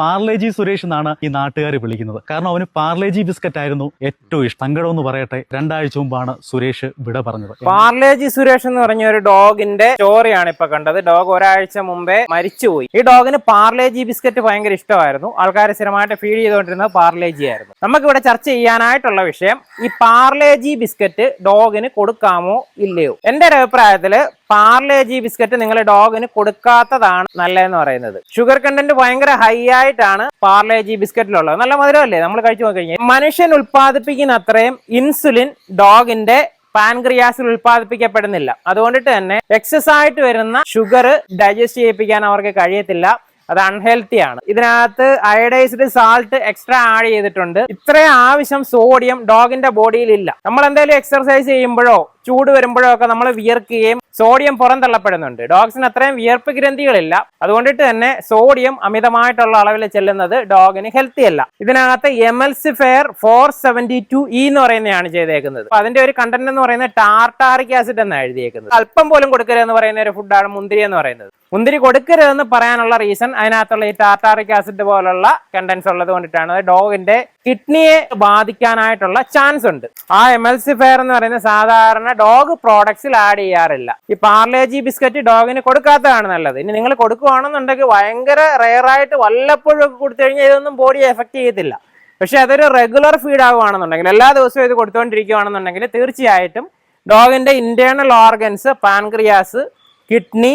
പാർലേജി സുരേഷ് എന്നാണ് ഈ നാട്ടുകാർ വിളിക്കുന്നത്. കാരണം അവന് പാർലേജി ബിസ്ക്കറ്റ് ആയിരുന്നു ഏറ്റവും ഇഷ്ടം. സങ്കടം എന്ന് പറയട്ടെ. രണ്ടാഴ്ച മുമ്പാണ് സുരേഷ് വിട പറഞ്ഞത്. പാർലേജി സുരേഷ് എന്ന് പറഞ്ഞ ഒരു ഡോഗിന്റെ സ്റ്റോറിയാണ് ഇപ്പൊ കണ്ടത്. ഡോഗ് ഒരാഴ്ച മുമ്പേ മരിച്ചുപോയി. ഈ ഡോഗിന് പാർലേജി ബിസ്ക്കറ്റ് ഭയങ്കര ഇഷ്ടമായിരുന്നു. ആൾക്കാർ സ്ഥിരമായിട്ട് ഫീഡ് ചെയ്തുകൊണ്ടിരുന്നത് പാർലേജി ആയിരുന്നു. നമുക്ക് ഇവിടെ ചർച്ച ചെയ്യാനായിട്ടുള്ള വിഷയം ഈ പാർലേജി ബിസ്ക്കറ്റ് ഡോഗിന് കൊടുക്കാമോ ഇല്ലയോ? എന്റെ ഒരു അഭിപ്രായത്തിൽ പാർലേജി ബിസ്ക്കറ്റ് നിങ്ങൾ ഡോഗിന് കൊടുക്കാത്തതാണ് നല്ലതെന്ന് പറയുന്നത്. ഷുഗർ കണ്ടന്റ് ഭയങ്കര ഹൈ ആയിട്ടാണ് പാർലേജി ബിസ്ക്കറ്റിലുള്ളത്. നല്ല മധുരമല്ലേ? നമ്മൾ കഴിച്ചു നോക്കി കഴിഞ്ഞാൽ. മനുഷ്യൻ ഉൽപ്പാദിപ്പിക്കുന്ന അത്രയും ഇൻസുലിൻ ഡോഗിന്റെ പാൻക്രിയാസിൽ ഉൽപ്പാദിപ്പിക്കപ്പെടുന്നില്ല. അതുകൊണ്ടിട്ട് തന്നെ എക്സസ് ആയിട്ട് വരുന്ന ഷുഗർ ഡൈജസ്റ്റ് ചെയ്യിപ്പിക്കാൻ അവർക്ക് കഴിയത്തില്ല. അത് അൺഹെൽത്തി ആണ്. ഇതിനകത്ത് അയഡൈസ്ഡ് സാൾട്ട് എക്സ്ട്രാ ആഡ് ചെയ്തിട്ടുണ്ട്. ഇത്രയും ആവശ്യം സോഡിയം ഡോഗിന്റെ ബോഡിയിൽ ഇല്ല. നമ്മൾ എന്തെങ്കിലും എക്സർസൈസ് ചെയ്യുമ്പോഴോ ചൂട് വരുമ്പോഴൊക്കെ നമ്മൾ വിയർക്കുകയും സോഡിയം പുറന്തള്ളപ്പെടുന്നുണ്ട്. ഡോഗ്സിന് അത്രയും വിയർപ്പ് ഗ്രന്ഥികളില്ല. അതുകൊണ്ടിട്ട് തന്നെ സോഡിയം അമിതമായിട്ടുള്ള അളവിൽ ചെല്ലുന്നത് ഡോഗിന് ഹെൽത്തി അല്ല. ഇതിനകത്ത് emulsifier four seventy two E എന്ന് പറയുന്നതാണ് ചെയ്തേക്കുന്നത്. അതിന്റെ ഒരു കണ്ടന്റ് എന്ന് പറയുന്നത് ടാർട്ടാറിക് ആസിഡ് എന്നാണ് എഴുതിയേക്കുന്നത്. അല്പം പോലും കൊടുക്കരുതെന്ന് പറയുന്ന ഒരു ഫുഡാണ് മുന്തിരി എന്ന് പറയുന്നത്. മുന്തിരി കൊടുക്കരുതെന്ന് പറയാനുള്ള റീസൺ അതിനകത്തുള്ള ഈ ടാർട്ടാറിക് ആസിഡ് പോലുള്ള കണ്ടൻസ് ഉള്ളത് കൊണ്ടിട്ടാണ്. ഡോഗിന്റെ കിഡ്നിയെ ബാധിക്കാനായിട്ടുള്ള ചാൻസ് ഉണ്ട്. ആ എമൽസിഫയർ എന്ന് പറയുന്ന സാധാരണ ഡോഗ് പ്രോഡക്ട്സിൽ ആഡ് ചെയ്യാറില്ല. ഈ പാർലേജി ബിസ്ക്കറ്റ് ഡോഗിന് കൊടുക്കാത്തതാണ് നല്ലത്. ഇനി നിങ്ങൾ കൊടുക്കുകയാണെന്നുണ്ടെങ്കിൽ ഭയങ്കര റെയർ ആയിട്ട് വല്ലപ്പോഴും ഒക്കെ കൊടുത്തു കഴിഞ്ഞാൽ ഇതൊന്നും ബോഡിയെ എഫക്ട് ചെയ്യത്തില്ല. പക്ഷെ അതൊരു റെഗുലർ ഫീഡ് ആവുകയാണെന്നുണ്ടെങ്കിൽ എല്ലാ ദിവസവും ഇത് കൊടുത്തുകൊണ്ടിരിക്കുകയാണെന്നുണ്ടെങ്കിൽ തീർച്ചയായിട്ടും ഡോഗിന്റെ internal organs pancreas kidney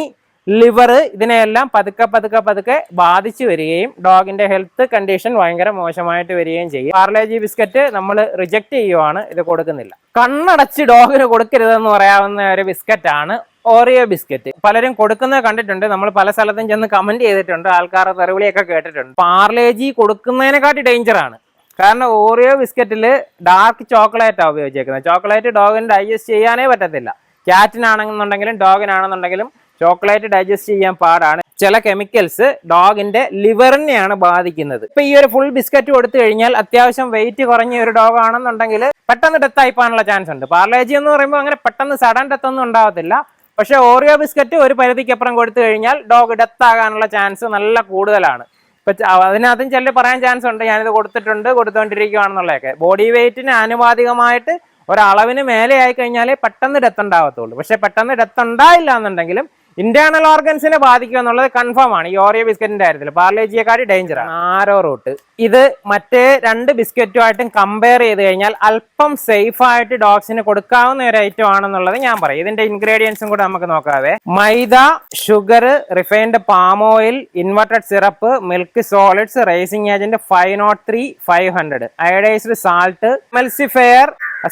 liver ഇതിനെയെല്ലാം പതുക്കെ പതുക്കെ പതുക്കെ ബാധിച്ചു വരികയും ഡോഗിന്റെ ഹെൽത്ത് കണ്ടീഷൻ ഭയങ്കര മോശമായിട്ട് വരികയും ചെയ്യും. പാർലേജി ബിസ്ക്കറ്റ് നമ്മൾ റിജക്ട് ചെയ്യുവാണ് ഇത് കൊടുക്കുന്നില്ല. കണ്ണടച്ച് ഡോഗിന് കൊടുക്കരുതെന്ന് പറയാവുന്ന ഒരു ബിസ്ക്കറ്റാണ് ഓറിയോ ബിസ്ക്കറ്റ്. പലരും കൊടുക്കുന്നത് കണ്ടിട്ടുണ്ട് നമ്മൾ പല സ്ഥലത്തും ചെന്ന് കമന്റ് ചെയ്തിട്ടുണ്ട് ആൾക്കാർ തെറിവിളിയൊക്കെ കേട്ടിട്ടുണ്ട്. പാർലേജി കൊടുക്കുന്നതിനെക്കാട്ടി ഡേഞ്ചറാണ്. കാരണം ഓറിയോ ബിസ്ക്കറ്റിൽ ഡാർക്ക് ചോക്ലേറ്റാണ് ഉപയോഗിച്ചേക്കുന്നത്. ചോക്ലേറ്റ് ഡോഗിന് ഡൈജസ്റ്റ് ചെയ്യാനേ പറ്റത്തില്ല. ക്യാറ്റിനാണെന്നുണ്ടെങ്കിലും ഡോഗിനാണെന്നുണ്ടെങ്കിലും ചോക്ലേറ്റ് ഡൈജസ്റ്റ് ചെയ്യാൻ പാടാണ്. ചില കെമിക്കൽസ് ഡോഗിന്റെ ലിവറിനെയാണ് ബാധിക്കുന്നത്. ഇപ്പൊ ഈ ഒരു ഫുൾ ബിസ്ക്കറ്റ് കൊടുത്തു കഴിഞ്ഞാൽ അത്യാവശ്യം വെയിറ്റ് കുറഞ്ഞ ഒരു ഡോഗ് ആണെന്നുണ്ടെങ്കിൽ പെട്ടെന്ന് ഡെത്ത് ആയിപ്പോകാനുള്ള ചാൻസ് ഉണ്ട്. പാർലേജി എന്ന് പറയുമ്പോൾ അങ്ങനെ പെട്ടെന്ന് സഡൻ ഡെത്ത് ഒന്നും ഉണ്ടാവത്തില്ല. പക്ഷെ ഓറിയോ ബിസ്ക്കറ്റ് ഒരു പരിധിക്കപ്പുറം കൊടുത്തു കഴിഞ്ഞാൽ ഡോഗ് ഡെത്ത് ആകാനുള്ള ചാൻസ് നല്ല കൂടുതലാണ്. ഇപ്പൊ അതിനകത്തും ചില പറയാൻ ചാൻസ് ഉണ്ട്. ഞാനിത് കൊടുത്തിട്ടുണ്ട് കൊടുത്തുകൊണ്ടിരിക്കുകയാണെന്നുള്ളതൊക്കെ ബോഡി വെയിറ്റിന് ആനുപാതികമായിട്ട് ഒരളവിന് മേലെ ആയി കഴിഞ്ഞാലേ പെട്ടെന്ന് ഡെത്ത് ഉണ്ടാവത്തുള്ളൂ. പക്ഷെ പെട്ടെന്ന് ഡെത്ത് ഉണ്ടായില്ല എന്നുണ്ടെങ്കിലും ഇന്റേണൽ ഓർഗൻസിനെ ബാധിക്കുക എന്നുള്ളത് കൺഫേം ആണ്. ഈ ഓറിയോ ബിസ്ക്കറ്റിന്റെ കാര്യത്തിൽ പാർലേജിയെക്കാട്ടി ഡേഞ്ചർ ആണ്. ആരോ റൂട്ട് ഇത് മറ്റേ രണ്ട് ബിസ്ക്കറ്റുമായിട്ടും കമ്പയർ ചെയ്ത് കഴിഞ്ഞാൽ അല്പം സേഫ് ആയിട്ട് ഡോഗ്സിന് കൊടുക്കാവുന്ന ഒരു ഐറ്റം ആണെന്നുള്ളത് ഞാൻ പറയും. ഇതിന്റെ ഇൻഗ്രീഡിയൻസും കൂടെ നമുക്ക് നോക്കാവേ. Maida sugar refined palm oil inverted syrup milk solids raising agent five naught three five hundred iodised salt emulsifier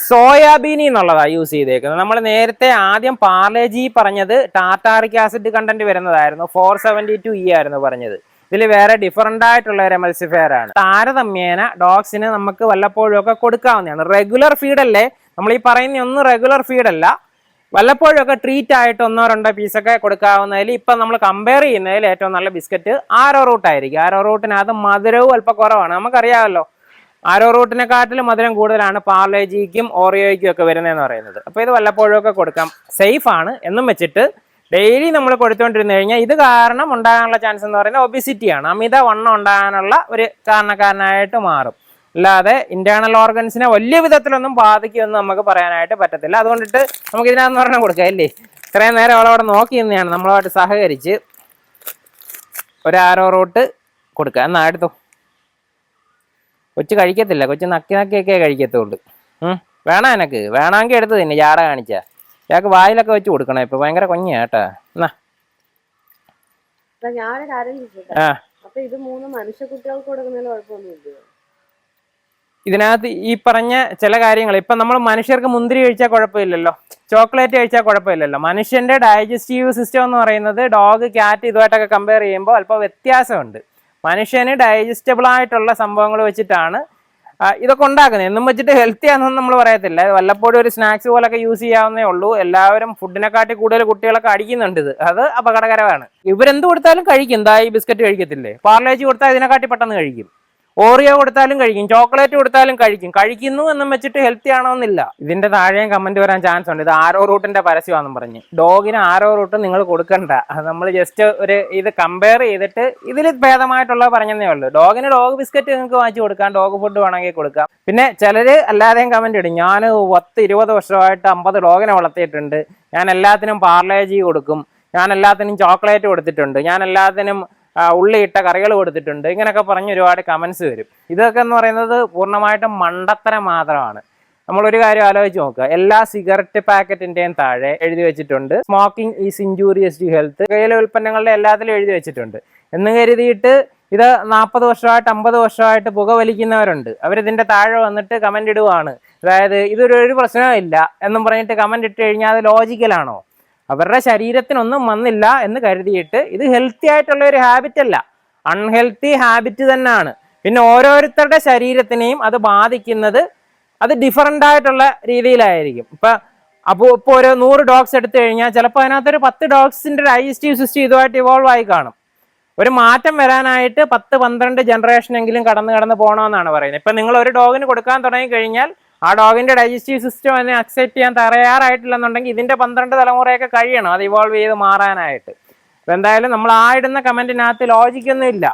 സോയാബീനി എന്നുള്ളതാണ് യൂസ് ചെയ്തേക്കുന്നത്. നമ്മൾ നേരത്തെ ആദ്യം പാർലേജി പറഞ്ഞത് ടാറ്റാറിക് ആസിഡ് കണ്ടന്റ് വരുന്നതായിരുന്നു. ഫോർ സെവന്റി ടു ഇ ആയിരുന്നു പറഞ്ഞത്. ഇതിൽ വേറെ ഡിഫറന്റ് ആയിട്ടുള്ള ഒരു എമൽസിഫെയർ ആണ്. താരതമ്യേന ഡോഗ്സിന് നമുക്ക് വല്ലപ്പോഴും ഒക്കെ കൊടുക്കാവുന്നതാണ്. റെഗുലർ ഫീഡല്ലേ നമ്മൾ ഈ പറയുന്ന ഒന്നും റെഗുലർ ഫീഡല്ല വല്ലപ്പോഴും ഒക്കെ ട്രീറ്റ് ആയിട്ട് ഒന്നോ രണ്ടോ പീസൊക്കെ കൊടുക്കാവുന്നതിൽ ഇപ്പം നമ്മൾ കമ്പയർ ചെയ്യുന്നതിൽ ഏറ്റവും നല്ല ബിസ്ക്കറ്റ് ആരോ റൂട്ടായിരിക്കും ആരോ റൂട്ടിനകത്ത് മധുരവും അല്പം കുറവാണ്. നമുക്കറിയാമല്ലോ. ആരോ റൂട്ടിനെക്കാട്ടിലും മധുരം കൂടുതലാണ് പാർലേജിക്കും ഓറിയോയ്ക്കും ഒക്കെ വരുന്നതെന്ന് പറയുന്നത്. അപ്പോൾ ഇത് വല്ലപ്പോഴും ഒക്കെ കൊടുക്കാം. സേഫ് ആണ്. എന്നും വെച്ചിട്ട് ഡെയിലി നമ്മൾ കൊടുത്തുകൊണ്ടിരുന്നു കഴിഞ്ഞാൽ ഇത് കാരണം ഉണ്ടാകാനുള്ള ചാൻസ് എന്ന് പറയുന്നത് ഒബിസിറ്റി ആണ്. അമിത വണ്ണം ഉണ്ടാകാനുള്ള ഒരു കാരണക്കാരനായിട്ട് മാറും. അല്ലാതെ ഇന്റേണൽ ഓർഗൻസിനെ വലിയ വിധത്തിലൊന്നും ബാധിക്കുമെന്ന് നമുക്ക് പറയാനായിട്ട് പറ്റത്തില്ല. അതുകൊണ്ടിട്ട് നമുക്ക് ഇതിനകത്ത് പറഞ്ഞാൽ കൊടുക്കാം അല്ലേ? ഇത്രയും നേരം അവളവിടെ നോക്കി നിന്നെയാണ് നമ്മളുമായിട്ട് സഹകരിച്ച് ഒരു ആരോ റൂട്ട് കൊടുക്കുക എന്നാ എടുത്തോ? കൊച്ചു കഴിക്കത്തില്ല. കൊച്ചു നക്കി നക്കിയൊക്കെ കഴിക്കത്തുള്ളൂ. വേണം എനക്ക്? വേണമെങ്കിൽ എടുത്ത് തന്നെ. ജാട കാണിച്ച. ഇയാൾക്ക് വായിലൊക്കെ വെച്ച് കൊടുക്കണം. ഇപ്പൊ ഭയങ്കര കൊഞ്ഞാ കേട്ടാ. എന്നാ. അല്ല, ഞാനൊരു കാര്യം ചോദിച്ചോട്ടെ? ആ. അപ്പൊ ഇത് മൂന്ന് മനുഷ്യ കുട്ടികൾക്ക് കൊടുക്കുന്നതിൽ കുഴപ്പമൊന്നുമില്ല? ഇതിനകത്ത് ഈ പറഞ്ഞ ചില കാര്യങ്ങൾ. ഇപ്പൊ നമ്മൾ മനുഷ്യർക്ക് മുന്തിരി കഴിച്ചാൽ കുഴപ്പമില്ലല്ലോ. ചോക്ലേറ്റ് കഴിച്ചാൽ കുഴപ്പമില്ലല്ലോ. മനുഷ്യന്റെ ഡൈജസ്റ്റീവ് സിസ്റ്റം എന്ന് പറയുന്നത് ഡോഗ് ക്യാറ്റ് ഇതുമായിട്ടൊക്കെ കമ്പയർ ചെയ്യുമ്പോൾ അല്പം വ്യത്യാസമുണ്ട്. മനുഷ്യന് ഡൈജസ്റ്റബിൾ ആയിട്ടുള്ള സംഭവങ്ങൾ വെച്ചിട്ടാണ് ഇതൊക്കെ ഉണ്ടാക്കുന്നത്. എന്നും വെച്ചിട്ട് ഹെൽത്തി ആണെന്ന് നമ്മൾ പറയത്തില്ല. വല്ലപ്പോഴും ഒരു സ്നാക്സ് പോലൊക്കെ യൂസ് ചെയ്യാവുന്നേ ഉള്ളൂ. എല്ലാവരും ഫുഡിനെക്കാട്ടി കൂടുതൽ കുട്ടികളൊക്കെ അടിക്കുന്നുണ്ട് ഇത്. അത് അപകടകരമാണ്. ഇവരെന്ത് കൊടുത്താലും കഴിക്കും. എന്താ ഈ ബിസ്ക്കറ്റ് കഴിക്കത്തില്ലേ? പാർലേജ് കൊടുത്താൽ ഇതിനെക്കാട്ടി പെട്ടെന്ന് കഴിക്കും. ഓറിയോ കൊടുത്താലും കഴിക്കും ചോക്ലേറ്റ് കൊടുത്താലും കഴിക്കും. കഴിക്കുന്നു എന്നും വെച്ചിട്ട് ഹെൽത്തി ആണോന്നില്ല ഇതിന്റെ താഴെയും കമന്റ് വരാൻ ചാൻസ് ഉണ്ട്. ഇത് ആരോ റൂട്ടിന്റെ പരസ്യമാണെന്ന് പറഞ്ഞ്. ഡോഗിന് ആരോ റൂട്ട് നിങ്ങൾ കൊടുക്കണ്ട. അത് നമ്മൾ ജസ്റ്റ് ഒരു ഇത് കമ്പയർ ചെയ്തിട്ട് ഇതിൽ ഭേദമായിട്ടുള്ള പറഞ്ഞതേ ഉള്ളൂ. ഡോഗിന് ഡോഗ് ബിസ്ക്കറ്റ് നിങ്ങൾക്ക് വാങ്ങിച്ചു കൊടുക്കാം. ഡോഗ് ഫുഡ് വേണമെങ്കിൽ കൊടുക്കാം. പിന്നെ ചിലര് അല്ലാതെയും കമന്റ് ഇടും. ഞാൻ പത്ത് ഇരുപത് വർഷമായിട്ട് അമ്പത് ഡോഗിനെ വളർത്തിയിട്ടുണ്ട്. ഞാൻ എല്ലാത്തിനും പാർലേജി കൊടുക്കും. ഞാൻ എല്ലാത്തിനും ചോക്ലേറ്റ് കൊടുത്തിട്ടുണ്ട്. ഞാൻ എല്ലാത്തിനും ഉള്ളിയിട്ട കറികൾ കൊടുത്തിട്ടുണ്ട്. ഇങ്ങനെയൊക്കെ പറഞ്ഞ് ഒരുപാട് കമൻസ് വരും. ഇതൊക്കെ എന്ന് പറയുന്നത് പൂർണമായിട്ടും മണ്ടത്തരം മാത്രമാണ്. നമ്മളൊരു കാര്യം ആലോചിച്ച് നോക്കുക. എല്ലാ സിഗരറ്റ് പാക്കറ്റിന്റെയും താഴെ എഴുതി വെച്ചിട്ടുണ്ട്. Smoking is injurious to health കയ്യിലെ ഉൽപ്പന്നങ്ങളുടെ എല്ലാത്തിലും എഴുതി വെച്ചിട്ടുണ്ട്. എന്ന് കരുതിയിട്ട് ഇത് നാൽപ്പത് വർഷമായിട്ട് അമ്പത് വർഷമായിട്ട് പുക വലിക്കുന്നവരുണ്ട്. അവരിതിന്റെ താഴെ വന്നിട്ട് കമന്റ് ഇടുവാണ്. അതായത് ഇതൊരു ഒരു പ്രശ്നമില്ല എന്നും പറഞ്ഞിട്ട് കമന്റ് ഇട്ട് കഴിഞ്ഞാൽ അത് ലോജിക്കലാണോ അവരുടെ ശരീരത്തിനൊന്നും വന്നില്ല എന്ന് കരുതിയിട്ട് ഇത് ഹെൽത്തി ആയിട്ടുള്ള ഒരു ഹാബിറ്റ് അല്ല. അൺഹെൽത്തി ഹാബിറ്റ് തന്നെയാണ്. പിന്നെ ഓരോരുത്തരുടെ ശരീരത്തിനെയും അത് ബാധിക്കുന്നത് അത് ഡിഫറന്റ് ആയിട്ടുള്ള രീതിയിലായിരിക്കും. ഇപ്പൊ അപ്പോൾ ഇപ്പോൾ ഒരു നൂറ് ഡോഗ്സ് എടുത്തു കഴിഞ്ഞാൽ ചിലപ്പോൾ അതിനകത്തൊരു പത്ത് ഡോഗ്സിന്റെ ഡൈജസ്റ്റീവ് സിസ്റ്റം ഇതുമായിട്ട് ഇവോൾവ് ആയി കാണും. ഒരു മാറ്റം വരാനായിട്ട് പത്ത് പന്ത്രണ്ട് ജനറേഷനെങ്കിലും കടന്ന് കടന്ന് പോകണമെന്നാണ് പറയുന്നത്. ഇപ്പൊ നിങ്ങൾ ഒരു ഡോഗിന് കൊടുക്കാൻ തുടങ്ങി കഴിഞ്ഞാൽ ആ ഡോഗിന്റെ ഡൈജസ്റ്റീവ് സിസ്റ്റം അതിനെ അക്സെപ്റ്റ് ചെയ്യാൻ തയ്യാറായിട്ടില്ലെന്നുണ്ടെങ്കിൽ ഇതിന്റെ പന്ത്രണ്ട് തലമുറയൊക്കെ കഴിയണം. അത് ഇവോൾവ് ചെയ്ത് മാറാനായിട്ട്. അപ്പൊ എന്തായാലും നമ്മൾ ആ ഇടുന്ന കമന്റിനകത്ത് ലോജിക്കൊന്നും ഇല്ല.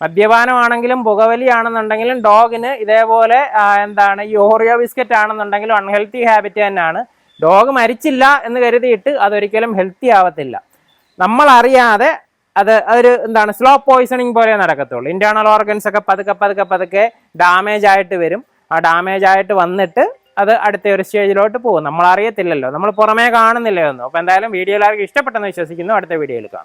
മദ്യപാനമാണെങ്കിലും പുകവലിയാണെന്നുണ്ടെങ്കിലും ഡോഗിന് ഇതേപോലെ എന്താണ് ഈ ഓറിയോ ബിസ്ക്കറ്റ് ആണെന്നുണ്ടെങ്കിലും അൺഹെൽത്തി ഹാബിറ്റ് തന്നെയാണ്. ഡോഗ് മരിച്ചില്ല എന്ന് കരുതിയിട്ട് അതൊരിക്കലും ഹെൽത്തി ആവത്തില്ല. നമ്മൾ അറിയാതെ അത് അതൊരു എന്താണ് സ്ലോ പോയിസണിങ് പോലെ നടക്കത്തുള്ളൂ. ഇന്റേണൽ ഓർഗൻസ് ഒക്കെ പതുക്കെ പതുക്കെ പതുക്കെ ഡാമേജ് ആയിട്ട് വരും. ആ ഡാമേജ് ആയിട്ട് വന്നിട്ട് അത് അടുത്ത ഒരു സ്റ്റേജിലോട്ട് പോകും. നമ്മൾ അറിയത്തില്ലല്ലോ നമ്മൾ പുറമേ കാണുന്നില്ലേ ഒന്നും. അപ്പൊ എന്തായാലും വീഡിയോ എല്ലാവർക്കും ഇഷ്ടപ്പെട്ടെന്ന് വിശ്വസിക്കുന്നു. അടുത്ത വീഡിയോയിൽ കാണാം.